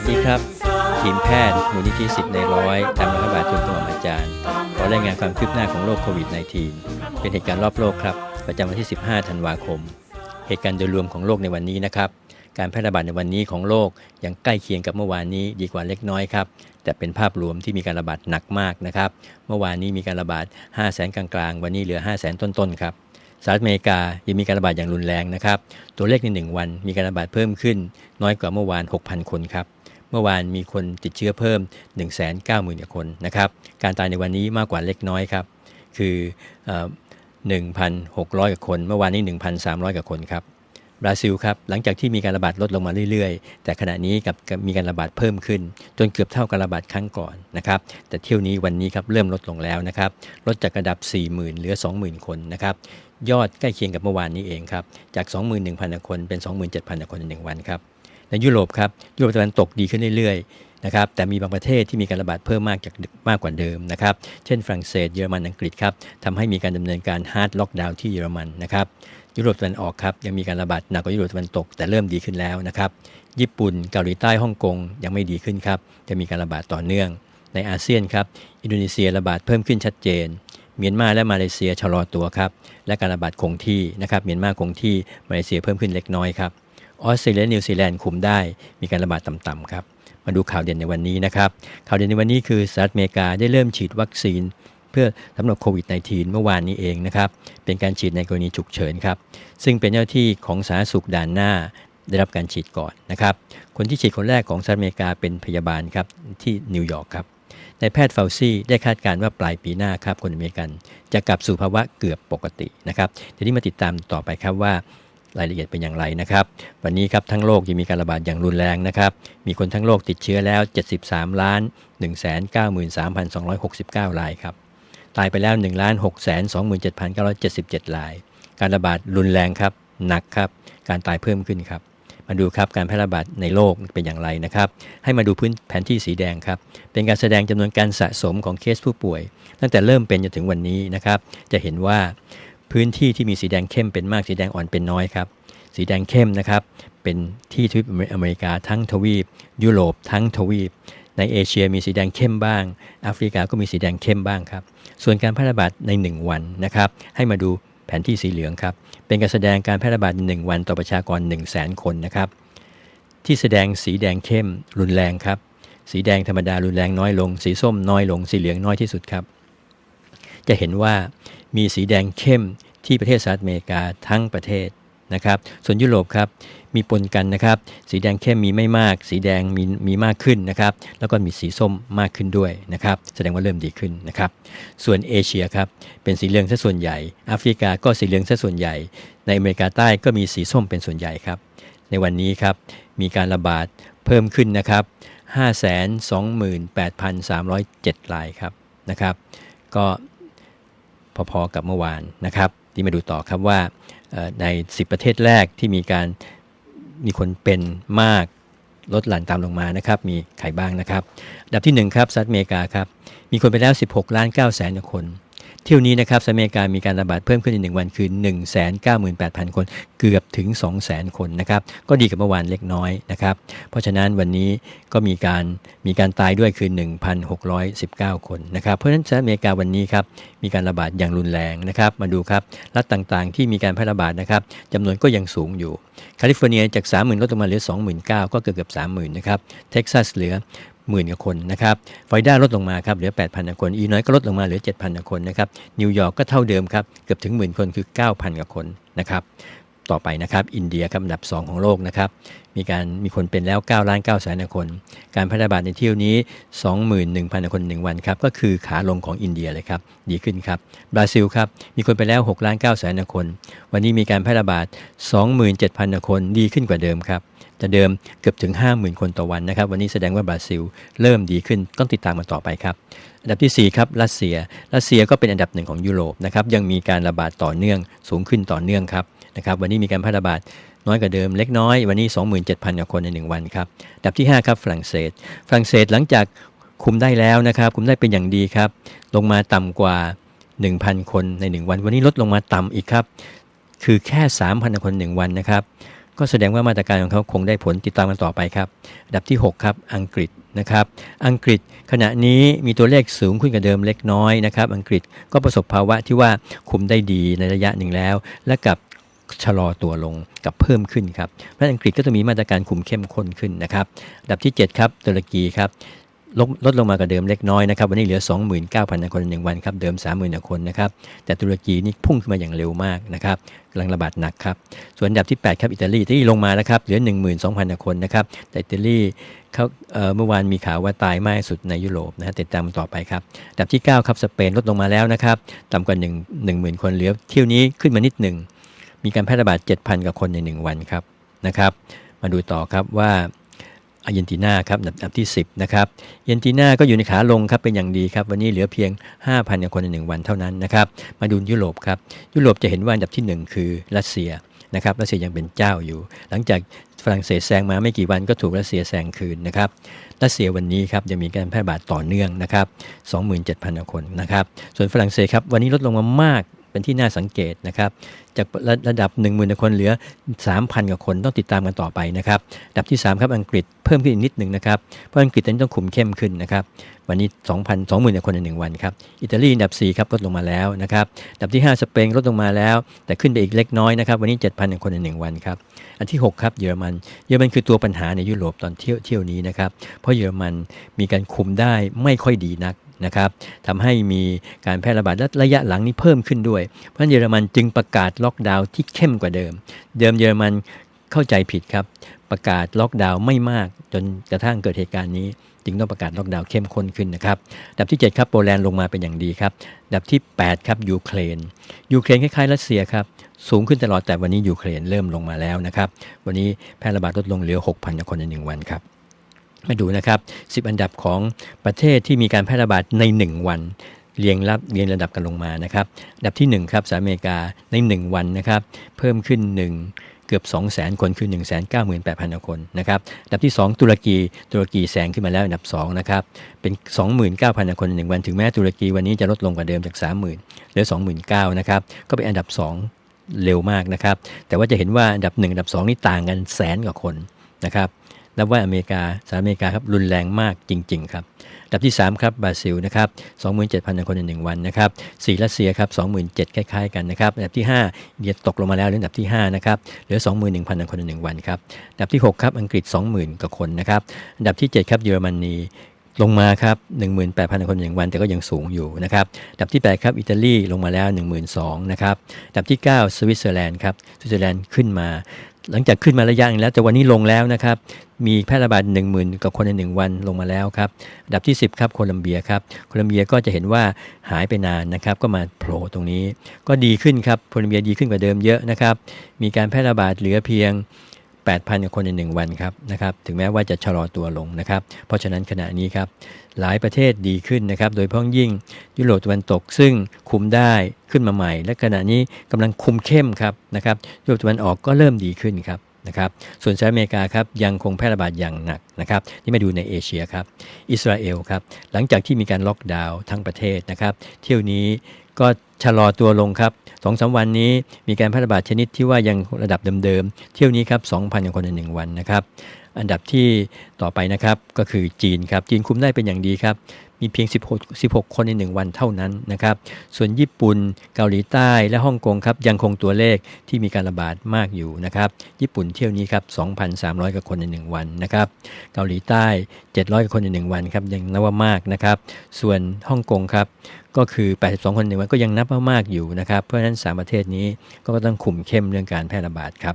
วัสดีครับ ทีมแพทย์มูลนิธิสิทธิ์ในร้อยตามรัฐบาลทุนตัวอาจารย์ขอรายงานความคืบหน้าของโรคโควิด -19 เป็นเหตุการณ์รอบโลกครับ ประจำวันที่ 15 ธันวาคม เหตุการณ์โดยรวมของโลกในวันนี้นะครับ การแพร่ระบาดในวันนี้ของโลกยังใกล้เคียงกับเมื่อวานนี้ดีกว่าเล็กน้อยครับ แต่เป็นภาพรวมที่มีการระบาดหนักมากนะครับ เมื่อวานนี้มีการระบาด 5 0 0 0 0 0 กลางๆ วันนี้เหลือ 5 0 0 0 0 0ต้นๆครับสหรัฐอเมริกายังมีการระบาดอย่างรุนแรงนะครับ ตัวเลขใน 1 วันมีการระบาดเพิ่มขึ้น น้อยกว่าเมื่อวาน 6,000 คนครับ เมื่อวานมีคนติดเชื้อเพิ่ม 190,000กว่าคนนะครับ การตายในวันนี้มากกว่าเล็กน้อยครับ คือ 1,600กว่าคน เมื่อวานนี้ 1,300กว่าคนครับ บราซิลครับ หลังจากที่มีการระบาดลดลงมาเรื่อยๆ แต่ขณะนี้กับกับมีการระบาดเพิ่มขึ้น จนเกือบเท่าการระบาดครั้งก่อนนะครับ แต่เที่ยวนี้วันนี้ครับเริ่มลดลงแล้วนะครับ ลดจากระดับ 40,000 เหลือ 20,000 คนนะครับ ยอดใกล้เคียงกับเมื่อวานนี้เองครับ จาก 21,000 คนเป็น 27,000 คนในหนึ่งวันครับ ในยุโรปครับยุโรปตะวันตกดีขึ้นเรื่อยๆนะครับแต่มีบางประเทศที่มีการระบาดเพิ่มมากจากมากกว่าเดิมนะครับเช่นฝรั่งเศสเยอรมันอังกฤษครับทำให้มีการดำเนินการฮาร์ดล็อกดาวน์ที่เยอรมันนะครับยุโรปตะวันออกครับยังมีการระบาดหนักกว่ายุโรปตะวันตกแต่เริ่มดีขึ้นแล้วนะครับญี่ปุ่นเกาหลีใต้ฮ่องกงยังไม่ดีขึ้นครับจะมีการระบาดต่อเนื่อง ในอาเซียนครับอินโดนีเซียระบาดเพิ่มขึ้นชัดเจนเมียนมาและมาเลเซียชะลอตัวครับและการระบาดคงที่นะครับเมียนมาคงที่มาเลเซียเพิ่มขึ้นเล็กน้อยครับ ออสเตรเลียและนิวซีแลนด์คุมได้ มีการระบาดต่ำๆครับ มาดูข่าวเด่นในวันนี้นะครับ ข่าวเด่นในวันนี้คือสหรัฐอเมริกาได้เริ่มฉีดวัคซีน เพื่อสำหรับโควิด -19 เมื่อวานนี้เองนะครับ เป็นการฉีดในกรณีฉุกเฉินครับ ซึ่งเป็นเจ้าหน้าที่ของสาธารณสุขด่านหน้าได้รับการฉีดก่อนนะครับ คนที่ฉีดคนแรกของสหรัฐอเมริกาเป็นพยาบาลครับที่นิวยอร์กครับนายแพทย์เฟลซี่ได้คาดการณ์ว่าปลายปีหน้าครับคนอเมริกัน จะกลับสู่ภาวะเกือบปกตินะครับทีนี้มาติดตามต่อไปครับว่า รายละเอียดเป็นอย่างไรนะครับ วันนี้ครับทั้งโลกยังมีการระบาดอย่างรุนแรงนะครับ มีคนทั้งโลกติดเชื้อแล้ว 73 ล้าน 193,269 รายครับ ตายไปแล้ว 1,627,977 ราย การระบาดรุนแรงครับ หนักครับ การตายเพิ่มขึ้นครับ มาดูครับการแพร่ระบาดในโลกเป็นอย่างไรนะครับ ให้มาดูพื้นแผนที่สีแดงครับ เป็นการแสดงจำนวนการสะสมของเคสผู้ป่วย ตั้งแต่เริ่มเป็นจนถึงวันนี้นะครับ จะเห็นว่า พื้นที่ที่มีสีแดงเข้มเป็นมากสีแดงอ่อนเป็นน้อยครับ สีแดงเข้มนะครับ เป็นที่ทวีปอเมริกาทั้งทวีป ยุโรปทั้งทวีป ในเอเชียมีสีแดงเข้มบ้างแอฟริกาก็มีสีแดงเข้มบ้างครับ ส่วนการแพร่ระบาดใน 1 วันนะครับ ให้มาดูแผนที่สีเหลืองครับ เป็นการแสดงการแพร่ระบาดใน1วันต่อประชากร 1 0 0 0 0แคนนะครับ ที่แสดงสีแดงเข้มรุนแรงครับ สีแดงธรรมดารุนแรงน้อยลง สีส้มน้อยลง สีเหลืองน้อยที่สุดครับ จะเห็นว่า มีสีแดงเข้มที่ประเทศสหรัฐอเมริกาทั้งประเทศนะครับส่วนยุโรปครับมีปนกันนะครับ สีแดงเข้มมีไม่มาก สีแดงมีมีมากขึ้นนะครับ แล้วก็มีสีส้มมากขึ้นด้วยนะครับ แสดงว่าเริ่มดีขึ้นนะครับ ส่วนเอเชียครับเป็นสีเหลืองซะส่วนใหญ่แอฟริกาก็สีเหลืองซะส่วนใหญ่ ในอเมริกาใต้ก็มีสีส้มเป็นส่วนใหญ่ครับ ในวันนี้ครับมีการระบาดเพิ่มขึ้นนะครับ 528,307รายครับนะครับ ก็ พอๆกับเมื่อวานนะครับที่มาดูต่อครับว่าใน 10 ประเทศแรกที่มีการมีคนเป็นมากลดหลั่นตามลงมานะครับ มีใครบ้างนะครับ ดับที่1ครับสหรัฐอเมริกาครับ มีคนไปแล้ว 16 ล้าน9แสนคน เที่ยวนี้นะครับสหรัฐอเมริกามีการระบาดเพิ่มขึ้นใน 1 วันคือ 198,000 คน เกือบถึง 200,000 คนนะครับ ก็ดีกับเมื่อวานเล็กน้อยนะครับ เพราะฉะนั้นวันนี้ก็มีการมีการตายด้วยคือ 1,619 คนนะครับ เพราะฉะนั้นสหรัฐอเมริกาวันนี้ครับมีการระบาดอย่างรุนแรงนะครับ มาดูครับรัฐต่างๆ ที่มีการแพร่ระบาดนะครับจำนวนก็ยังสูงอยู่แคลิฟอร์เนียจาก 30,000ลดลงมาเหลือ 29,000 ก็เกือบเกือบ30,000นะครับเท็กซัสเหลือ หมื่นกว่าคนนะครับฟลอริดาลดลงมาครับเหลือ 8,000กว่าคนอีน้อยก็ลดลงมาเหลือ 7,000กว่าคนนะครับนิวยอร์กก็เท่าเดิมครับเกือบถึงหมื่นคนคือ 9,000กว่าคนนะครับต่อไปนะครับอินเดียครับอันดับ 2 ของโลกนะครับมีการมีคนเป็นแล้ว9ล้าน9แสนคน การพร่ระบาดในเที่ยวนี้ 21,000 คนหนึ่งวันครับก็คือขาลงของอินเดียเลยครับดีขึ้นครับบราซิลครับมีคนไปแล้ว6ล้าน9แสนคน วันนี้มีการพร่ระบาด27,000 คนดีขึ้นกว่าเดิมครับ แต่เดิมเกือบถึง 50,000 คนต่อวันนะครับ วันนี้แสดงว่าบราซิลเริ่มดีขึ้นต้องติดตามมาต่อไปครับ อันดับที่ 4 ครับรัสเซีย รัสเซียก็เป็นอันดับหนึ่งของยุโรปนะครับ ยังมีการระบาดต่อเนื่องสูงขึ้นต่อเนื่องครับนะครับ วันนี้มีการแพร่ระบาดน้อยกว่าเดิมเล็กน้อย วันนี้ 27,000กว่าคนใน 1 วันครับ อันดับที่ 5 ครับฝรั่งเศส ฝรั่งเศสหลังจากคุมได้แล้วนะครับ คุมได้เป็นอย่างดีครับ ลงมาต่ำกว่า 1,000 คนใน 1 วัน วันนี้ลดลงมาต่ำอีกครับ คือแค่ 3,000 คน 1 วันนะครับ ก็แสดงว่ามาตรการของเขาคงได้ผลติดตามกันต่อไปครับอันดับที่ 6 ครับ อังกฤษนะครับ อังกฤษขณะนี้มีตัวเลขสูงขึ้นกว่าเดิมเล็กน้อยนะครับ อังกฤษก็ประสบภาวะที่ว่าคุมได้ดีในระยะหนึ่งแล้ว และกับชะลอตัวลงกับเพิ่มขึ้นครับเพราะอังกฤษก็จะมีมาตรการคุมเข้มข้นขึ้นนะครับ อันดับที่ 7 ครับตุรกีครับ ลดลดลงมากว่าเดิมเล็กน้อยนะครับ วันนี้เหลือ 29,000 คนในหนึ่งวันครับ เดิม 30,000 คนนะครับ แต่ตุรกีนี่พุ่งขึ้นมาอย่างเร็วมากนะครับกำลังระบาดหนักครับ ส่วนอันดับที่ 8 ครับอิตาลีอิตาลีลงมานะครับ เหลือ 12,000 คนนะครับ แต่อิตาลีเขาเมื่อวานมีข่าวว่าตายมากสุดในยุโรปนะฮะติดตามต่อไปครับอันดับที่ 9 ครับสเปนลดลงมาแล้วนะครับ ต่ำกว่า 1 10,000 คนเหลือเที่ยวนี้ขึ้นมานิดหนึ่ง มีการแพร่ระบาด 7,000 กว่าคนใน 1 วันครับนะครับ มาดูต่อครับว่า อาร์เจนตินาครับอันดับที่ 10นะครับอาร์เจนตินาก็อยู่ในขาลงครับเป็นอย่างดีครับวันนี้เหลือเพียง 5,000กว่าคนใน1วันเท่านั้นนะครับมาดูยุโรปครับยุโรปจะเห็นว่าอันดับทีหนึ่1 คือรัสเซียนะครับรัสเซียยังเป็นเจ้าอยู่ หลังจากฝรั่งเศสแซงมาไม่กี่วันก็ถูกรัสเซียแซงคืนนะครับรัสเซียวันนี้ครับยังมีการแพร่ระบาดต่อเนื่องนะครับ 27,000 คนนะครับ ส่วนฝรั่งเศสครับวันนี้ลดลงมามาก เป็นที่น่าสังเกตนะครับจากระระดับ 1 0,000คนเหลือ 3,000กว่าคนต้องติดตามกันต่อไปนะครับดับที่ 3 ครับอังกฤษเพิ่มขึ้นอีกนิดหนึ่งนะครับเพราะอังกฤษตอนนี้ต้องคุมเข้มขึ้นนะครับวันนี้ 2,000 20,000กว่าคนใน1วันครับอิตาลีอันดับ4ครับลดลงมาแล้วนะครับดับที่ 5 สเปนลดลงมาแล้ว แต่ขึ้นไปอีกเล็กน้อยนะครับวันนี้ 7,000กว่าคนใน1วันครับอันที่ 6 ครับเยอรมัน เยอรมันคือตัวปัญหาในยุโรปตอนเที่ยวเที่ยวนี้นะครับเพราะเยอรมันมีการคุมได้ไม่ค่อยดีนัก นะครับทำให้มีการแพร่ระบาดและระยะหลังนี้เพิ่มขึ้นด้วย เพราะเยอรมันจึงประกาศล็อกดาวน์ที่เข้มกว่าเดิม เดิมเยอรมันเข้าใจผิดครับ ประกาศล็อกดาวน์ไม่มากจนกระทั่งเกิดเหตุการณ์นี้ จึงต้องประกาศล็อกดาวน์เข้มข้นขึ้นนะครับดับที่ 7 ครับโปแลนด์ลงมาเป็นอย่างดีครับดับที่ 8 ครับยูเครนยูเครนคล้ายๆรัสเซียครับสูงขึ้นตลอดแต่วันนี้ยูเครนเริ่มลงมาแล้วนะครับวันนี้แพร่ระบาดลดลงเหลือ 6,000กว่าคนในหนึ่งวันครับ มาดูนะครับ 10 อันดับของประเทศที่มีการแพร่ระบาดใน 1 วันเรียงรับเรียงระดับกันลงมานะครับอันดับที่1ครับสหรัฐอเมริกาใน 1 วันนะครับ เพิ่มขึ้น 1 เกือบ 2 0 0 0 0 0 คนคือ 198,000 คนนะครับอันดับที่ 2 ตุรกีตุรกีแซงขึ้นมาแล้วอันดับ2นะครับเป็น 29,000 คนใน1วันถึงแม้ตุรกีวันนี้จะลดลงกว่าเดิมจาก 30,000เหลือ29,000นะครับก็เป็นอันดับ 2 เร็วมากนะครับแต่ว่าจะเห็นว่าอันดับ 1 อันดับ 2 นี่ต่างกันแสนกว่าคนนะครับ นับว่าอเมริกาสหรัฐอเมริกาครับรุนแรงมากจริง ๆ ครับอันดับที่ 3 ครับบราซิลนะครับ27,000 คนใน1วันนะครับสี่รัสเซียครับ27,000คล้ายๆกันนะครับอันดับที่5เดียตกลงมาแล้วเหลืออันดับที่5นะครับเหลือ 21,000 คนใน1วันครับอันดับที่6ครับอังกฤษ 20,000กว่าคนนะครับอันดับที่7ครับเยอรมนีลงมาครับ 18,000 คนในหนึ่งวันแต่ก็ยังสูงอยู่นะครับอันดับที่ 8 ครับ อิตาลีลงมาแล้ว 12,000นะครับอันดับที่ 9 สวิตเซอร์แลนด์ครับ สวิตเซอร์แลนด์ขึ้นมา หลังจากขึ้นมาระยะนึงแล้วแต่วันนี้ลงแล้วนะครับ มีแพร่ระบาด 1 0,000กับคนใน 1 วันลงมาแล้วครับอันดับที่ 10 ครับโคลัมเบียครับโคลัมเบียก็จะเห็นว่าหายไปนานนะครับ ก็มาโผล่ตรงนี้ ก็ดีขึ้นครับโคลัมเบียดีขึ้นกว่าเดิมเยอะนะครับ มีการแพร่ระบาดเหลือเพียง 8,000กว่าคนใน 1 วันครับนะครับ ถึงแม้ว่าจะชะลอตัวลงนะครับ เพราะฉะนั้นขณะนี้ครับหลายประเทศดีขึ้นนะครับ โดยเฉพ้องยิ่งยุโรปตะวันตกซึ่งคุมได้ขึ้นมาใหม่ และขณะนี้กำลังคุมเข้มครับนะครับยุโรปตะวันออกก็เริ่มดีขึ้นครับ นะครับส่วนสหรัฐอเมริกาครับยังคงแพร่ระบาดอย่างหนักนะครับนี่มาดูในเอเชียครับอิสราเอลครับหลังจากที่มีการล็อกดาวน์ทั้งประเทศนะครับเที่ยวนี้ก็ชะลอตัวลงครับสองสามวันนี้มีการแพร่ระบาดชนิดที่ว่ายังระดับเดิมๆ เที่ยวนี้ครับ 2,000คนในหนึ่งวันนะครับ อันดับที่ต่อไปนะครับก็คือจีนครับ จีนคุมได้เป็นอย่างดีครับ มีเพียง 16 16 คนใน 1 วันเท่านั้นนะครับ ส่วนญี่ปุ่น เกาหลีใต้และฮ่องกงครับยังคงตัวเลขที่มีการระบาดมากอยู่นะครับ ญี่ปุ่นเที่ยวนี้ครับ 2,300 กว่าคนใน 1 วันนะครับ เกาหลีใต้ 700 กว่าคนใน 1 วันครับยังนับว่ามากนะครับ ส่วนฮ่องกงครับก็คือ 82 คนในวันก็ยังนับว่ามากอยู่นะครับ เพราะฉะนั้น 3 ประเทศนี้ก็ต้องคุมเข้มเรื่องการแพร่ระบาดครับ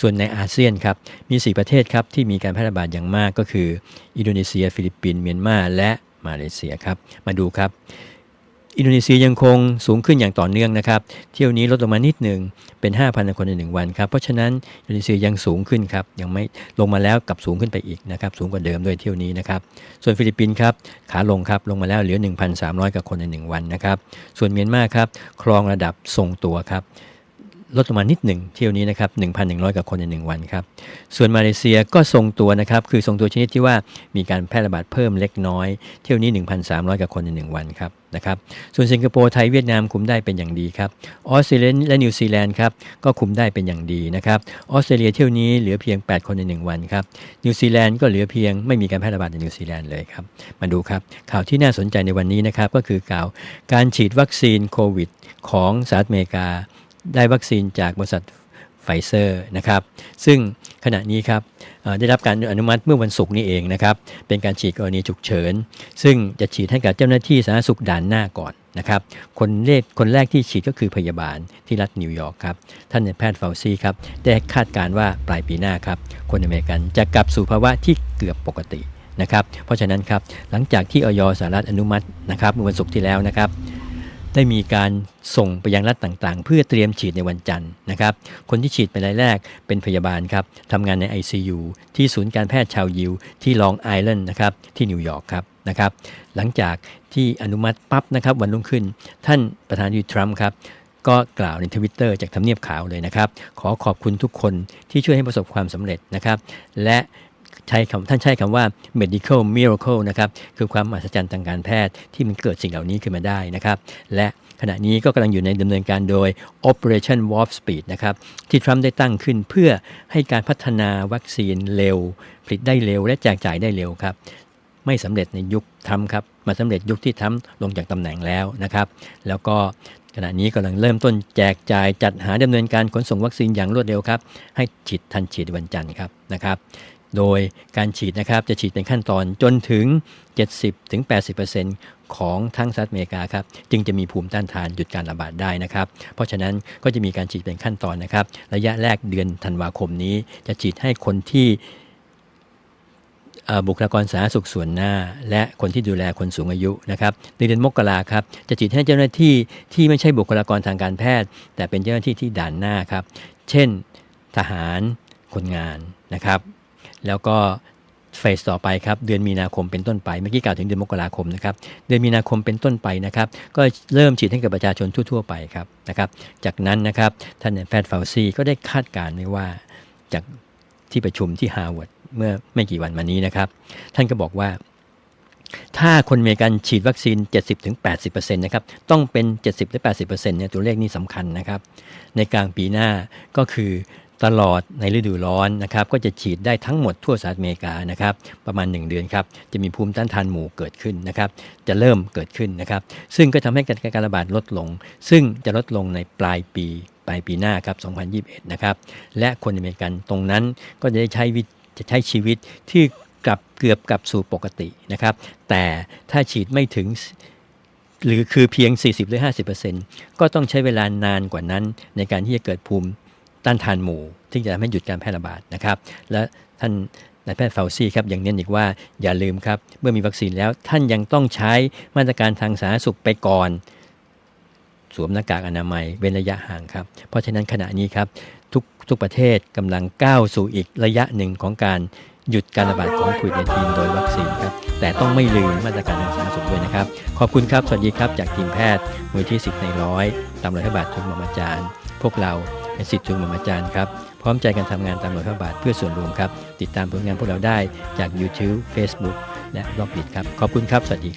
ส่วนในอาเซียนครับมี 4 ประเทศครับที่มีการแพร่ระบาดอย่างมากก็คือ อินโดนีเซีย ฟิลิปปินส์ เมียนมา และ มาเลเซียครับ มาดูครับ อินโดนีเซียยังคงสูงขึ้นอย่างต่อเนื่องนะครับ เที่ยวนี้ลดลงมานิดหนึ่งเป็น 5,000 คนใน1วันครับ เพราะฉะนั้นอินโดนีเซียยังสูงขึ้นครับ ยังไม่ลงมาแล้วกลับสูงขึ้นไปอีกนะครับ สูงกว่าเดิมด้วยเที่ยวนี้นะครับ ส่วนฟิลิปปินส์ครับขาลงครับลงมาแล้วเหลือ 1,300กว่าคนใน 1 วันนะครับ ส่วนเมียนมาครับครองระดับทรงตัวครับ ลดลงมานิดหนึ่งเที่ยวนี้นะครับ 1,100 กว่าคนใน 1 วันครับ ส่วนมาเลเซียก็ทรงตัวนะครับ คือทรงตัวชนิดที่ว่ามีการแพร่ระบาดเพิ่มเล็กน้อย เที่ยวนี้ 1,300 กว่าคนใน 1 วันครับนะครับ ส่วนสิงคโปร์ไทยเวียดนามคุมได้เป็นอย่างดีครับ ออสเตรเลียและนิวซีแลนด์ครับก็คุมได้เป็นอย่างดีนะครับ ออสเตรเลียเที่ยวนี้เหลือเพียง 8 คนใน 1 วันครับ นิวซีแลนด์ก็เหลือเพียงไม่มีการแพร่ระบาดในนิวซีแลนด์เลยครับ มาดูครับข่าวที่น่าสนใจในวันนี้นะครับก็คือข่าวการฉีดวัคซีนโควิด ของสหรัฐอเมริกา ได้วัคซีนจากบริษัทไฟเซอร์นะครับ ซึ่งขณะนี้ครับได้รับการอนุมัติเมื่อวันศุกร์นี้เองนะครับ เป็นการฉีดกรณีฉุกเฉิน ซึ่งจะฉีดให้กับเจ้าหน้าที่สาธารณสุขด่านหน้าก่อนนะครับ คนแรกคนแรกที่ฉีดก็คือพยาบาลที่รัฐนิวยอร์กครับ ท่านแพทย์เฟลซี่ครับ ได้คาดการณ์ว่าปลายปีหน้าครับ คนอเมริกันจะกลับสู่ภาวะที่เกือบปกตินะครับ เพราะฉะนั้นครับ หลังจากที่ออยสหรัฐอนุมัตินะครับเมื่อวันศุกร์ที่แล้วนะครับ ได้มีการส่งไปยังรัฐต่างๆ เพื่อเตรียมฉีดในวันจันทร์นะครับ คนที่ฉีดไปรายแรกเป็นพยาบาลครับทำงานใน ICU ที่ศูนย์การแพทย์ชาวยิว ที่ลองไอแลนด์นะครับที่นิวยอร์กครับนะครับ หลังจากที่อนุมัติปั๊บนะครับวันรุ่งขึ้น ท่านประธานาธิบดีทรัมป์ครับก็กล่าวในทวิตเตอร์จากทำเนียบขาวเลยนะครับ ขอขอบคุณทุกคนที่ช่วยให้ประสบความสำเร็จนะครับ และ ใช้คำท่านใช้คำว่า medical miracle นะครับคือความมหัศจรรย์ทางการแพทย์ที่มันเกิดสิ่งเหล่านี้ขึ้นมาได้นะครับ และขณะนี้ก็กำลังอยู่ในดำเนินการโดย Operation Warp Speed นะครับที่ทรัมป์ได้ตั้งขึ้นเพื่อให้การพัฒนาวัคซีนเร็ว ผลิตได้เร็ว และแจกจ่ายได้เร็วครับไม่สำเร็จในยุคทรัมป์ครับ มาสำเร็จยุคที่ทรัมป์ลงจากตำแหน่งแล้วนะครับ แล้วก็ขณะนี้กำลังเริ่มต้นแจกจ่ายจัดหาดำเนินการขนส่งวัคซีนอย่างรวดเร็วครับ ให้ฉีดทันฉีดวันจันทร์ครับนะครับ โดยการฉีดนะครับจะฉีดเป็นขั้นตอนจนถึง 70-80%ของทั้งสหรัฐอเมริกาครับจึงจะมีภูมิต้านทานหยุดการระบาดได้นะครับ เพราะฉะนั้นก็จะมีการฉีดเป็นขั้นตอนนะครับ ระยะแรกเดือนธันวาคมนี้ จะฉีดให้คนที่บุคลากรสาธารณสุขส่วนหน้า และคนที่ดูแลคนสูงอายุนะครับในเดือนมกราครับจะฉีดให้เจ้าหน้าที่ที่ไม่ใช่บุคลากรทางการแพทย์ แต่เป็นเจ้าหน้าที่ที่ด่านหน้าครับ เช่นทหารคนงานนะครับ แล้วก็เฟสต่อไปครับเดือนมีนาคมเป็นต้นไปเมื่อกี้กล่าวถึงเดือนมกราคมนะครับเดือนมีนาคมเป็นต้นไปนะครับ ก็เริ่มฉีดให้กับประชาชนทั่ว ๆ ไปครับนะครับ จากนั้นนะครับท่านแพทย์เฟลซี่ก็ได้คาดการณ์ไว้ว่าจากที่ประชุมที่ฮาร์วาร์ดเมื่อไม่กี่วันมานี้นะครับ ท่านก็บอกว่า ถ้าคนอเมริกันฉีดวัคซีน 70-80%นะครับต้องเป็น 70-80%เนี่ยตัวเลขนี้สำคัญนะครับ ในกลางปีหน้าก็คือ ตลอดในฤดูร้อนนะครับก็จะฉีดได้ทั้งหมดทั่วสหรัฐอเมริกานะครับประมาณ 1 เดือนครับจะมีภูมิต้านทานหมู่เกิดขึ้นนะครับจะเริ่มเกิดขึ้นนะครับซึ่งก็ทำให้การการระบาดลดลง ซึ่งจะลดลงในปลายปีปลายปีหน้าครับ 2021 นะครับและคนอเมริกันตรงนั้นก็จะได้ใช้วิจะใช้ชีวิตที่กลับเกือบกลับสู่ปกตินะครับแต่ถ้าฉีดไม่ถึงหรือคือเพียง 40 หรือ 50%ก็ต้องใช้เวลานานกว่านั้นในการที่จะเกิดภูมิ ต้านทานหมู่ที่จะทำให้หยุดการแพร่ระบาดนะครับ และท่านนายแพทย์เฟลซี่ครับยังเน้นอีกว่าอย่าลืมครับ เมื่อมีวัคซีนแล้วท่านยังต้องใช้มาตรการทางสาธารณสุขไปก่อน สวมหน้ากากอนามัยเว้นระยะห่างครับ เพราะฉะนั้นขณะนี้ครับ ทุกทุกประเทศกำลังก้าวสู่อีกระยะหนึ่งของการหยุดการระบาดของโควิด -19 โดยวัคซีนครับ แต่ต้องไม่ลืมมาตรการทางสาธารณสุขด้วยนะครับ ขอบคุณครับ สวัสดีครับ จากทีมแพทย์มือที่10ในร้อยตามรอยพระบาททุนหม่อมอาจารย์ พวกเรา เป็นสิทธิ์ทุนหม่อมอาจารย์ครับ พร้อมใจกันทำงานตามรอยพระบาทเพื่อส่วนรวมครับ ติดตามผลงานพวกเราได้จาก YouTube Facebook และบล็อกดิครับ ขอบคุณครับ สวัสดีครับ